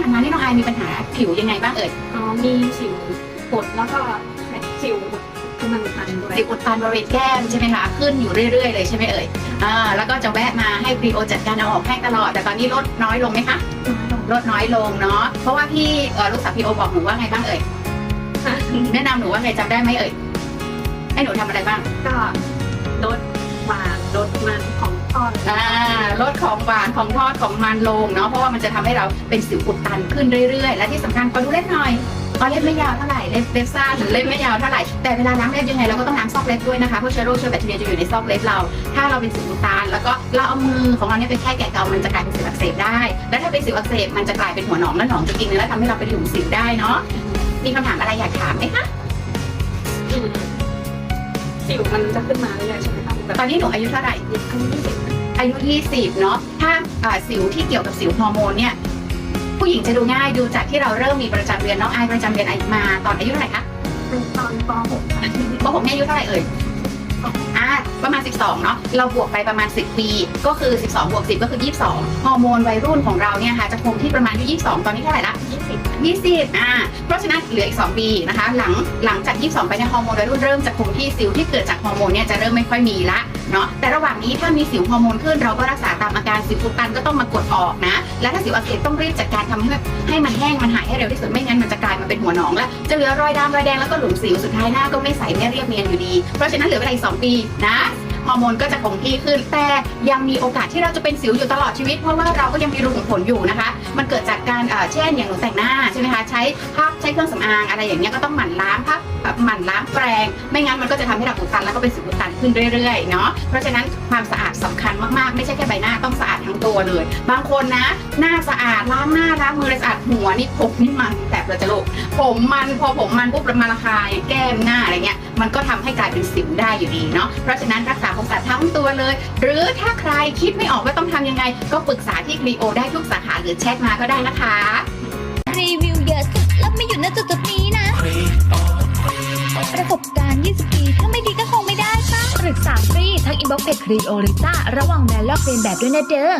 ผ่านมานี่น้องอายมีปัญหาผิวยังไงบ้างเอ่ยอ๋อมีสิวกดแล้วก็สิวที่มันคันด้วยสิวอุดตันบริเวณแก้มใช่ไหมคะขึ้นอยู่เรื่อยๆเลยใช่ไหมเอ่ยอ่าแล้วก็จะแวะมาให้พรีโอจัดการเอาออกแห้งตลอด แต่ตอนนี้ลดน้อยลงไหมคะลดน้อยลงเนาะเพราะว่าพี่เอ่อลูกสาวพรีโอบอกหนูว่าไงบ้างเอ่ยแนะนำหนูว่าไงจำได้ไหมเอ่ยให้หนูทำอะไรบ้างก็ลดหวานลดมันของทอดอ่า ลดของหวานของทอดของมันลงเนาะเพราะว่ามันจะทำให้เราเป็นสิวอุดตันขึ้นเรื่อยๆ และที่สำคัญขอดูเล็บหน่อยอ๋อเล็บไม่ยาวเท่าไหร่เล็บเล็บสั้นเล็บไม่ยาวเท่าไหร่แต่เวลาล้างเล็บยังไงเราก็ต้องล้างซอกเล็บด้วยนะคะเพราะเชื้อโรคเชื้อแบคทีเรียจะอยู่ในซอกเล็บเรา ถ้าเราเป็นสิวอุดตันแล้วก็เราเอามือของเราเนี่ยไปแค่แกะเกามันจะกลายเป็นสิวอักเสบได้ และถ้าเป็นสิวอักเสบมันจะกลายเป็นหัวหนองและหนองจะกินเนื้อและทำให้เราเป็นหลุมสิวได้เนาะมีคำถามอะไรอยากถามไหมคะอืมสิวมันจะขึ้นมาเรื่อยๆใช่ไหมคะแบบตอนนี้หนูอายุเท่าไหร่อันนี้สิว อายุ 20 เนาะถ้าอ่าสิวที่เกี่ยวกับสิวฮอร์โมนเนี่ยผู้หญิงจะดูง่ายดูจากที่เราเริ่มมีประจำเดือนน้องอายประจำเดือนมาตอนอายุเท่าไหร่คะเป็นตอนป .6 ค่ะปผมเนี่ยอายุเท่าไหร่เอ่ยอ่าประมาณ 12 เนาะเราบวกไปประมาณ 10 ปี ก็คือ 12 บวก 10 ก็คือ 22 ฮอร์โมนวัยรุ่นของเราเนี่ยค่ะจะคงที่ประมาณอายุ22 ตอนนี้เท่าไหร่ละ ยี่สิบ20อ่าเพราะฉะนั้นเหลืออีก 2 ปีนะคะ หลังหลังจาก 22 ไปเนี่ยฮอร์โมนวัยรุ่นเริ่มจะคงที่สิวที่เกิดจากฮอร์โมนเนี่ยจะเริ่มไม่ค่อยมีละเนาะแต่ระหว่างนี้ถ้ามีสิวฮอร์โมนขึ้นเราก็รักษาตามอาการสิวอุดตันก็ต้องมากดออกนะ และถ้าสิวอักเสบต้องรีบจัดการทำให้ให้มันแห้งมันหายให้เร็วที่สุดไม่งั้นมันจะกลายมาเป็นหัวหนองแล้วจะเหลือรอยดำรอยแดงแล้วก็หลุมสิวสุดท้ายหน้าก็ไม่ใสไม่เรียบเนียนอยู่ดี เพราะฉะนั้นเหลือเวลาอีก2ปีนะ ฮอร์โมนก็จะคงที่ขึ้น แต่ยังมีโอกาสที่เราจะเป็นสิวอยู่ตลอดชีวิต เพราะว่าเราก็ยังมีรูขุมขนอยู่นะคะ มันเกิดจากการเช่นอย่างหนูแต่งหน้าใช่ไหมคะใช้ผ้าใช้เครื่องสำอางอะไรอย่างเงี้ยก็ต้องหมั่นล้างผ้าแบบหมั่นล้างแปรงไม่งั้นมันก็จะทำให้เราอุดตันแล้วก็เป็นสิวอุดตันขึ้นเรื่อยๆเนาะเพราะฉะนั้นความสะอาดสำคัญมากๆ ไม่ใช่แค่ใบหน้าต้องสะอาดทั้งตัวเลย บางคนนะหน้าสะอาดล้างหน้าล้างมือสะอาดหัวนี่ผมนี่มันแบบเราจะโลกผมมันพอผมมันปุ๊บมันระคายแก้มหน้าอะไรเงี้ยมันก็ทำให้กลายเป็นสิวได้อยู่ดีเนาะเพราะฉะนั้นรักษาความสะอาดทั้งตัวเลย หรือถ้าใครคิดไม่ออกว่าต้องทำยังไง ก็ปรึกษาที่กรีโอได้ทุกสาขาหรือแชทมาก็ได้นะคะ รีวิวเยอะสุดแล้วไม่หยุดณจุดจุดนี้นะ ประสบการณ์ 20 ปี ถ้าไม่ดีก็คงไม่ได้ปะปรึกษาฟรีทั้งอินบ็อกซ์เพจครีโอหรือต้าระวังแมนลอกเรียนแบบด้วยนะเด้อ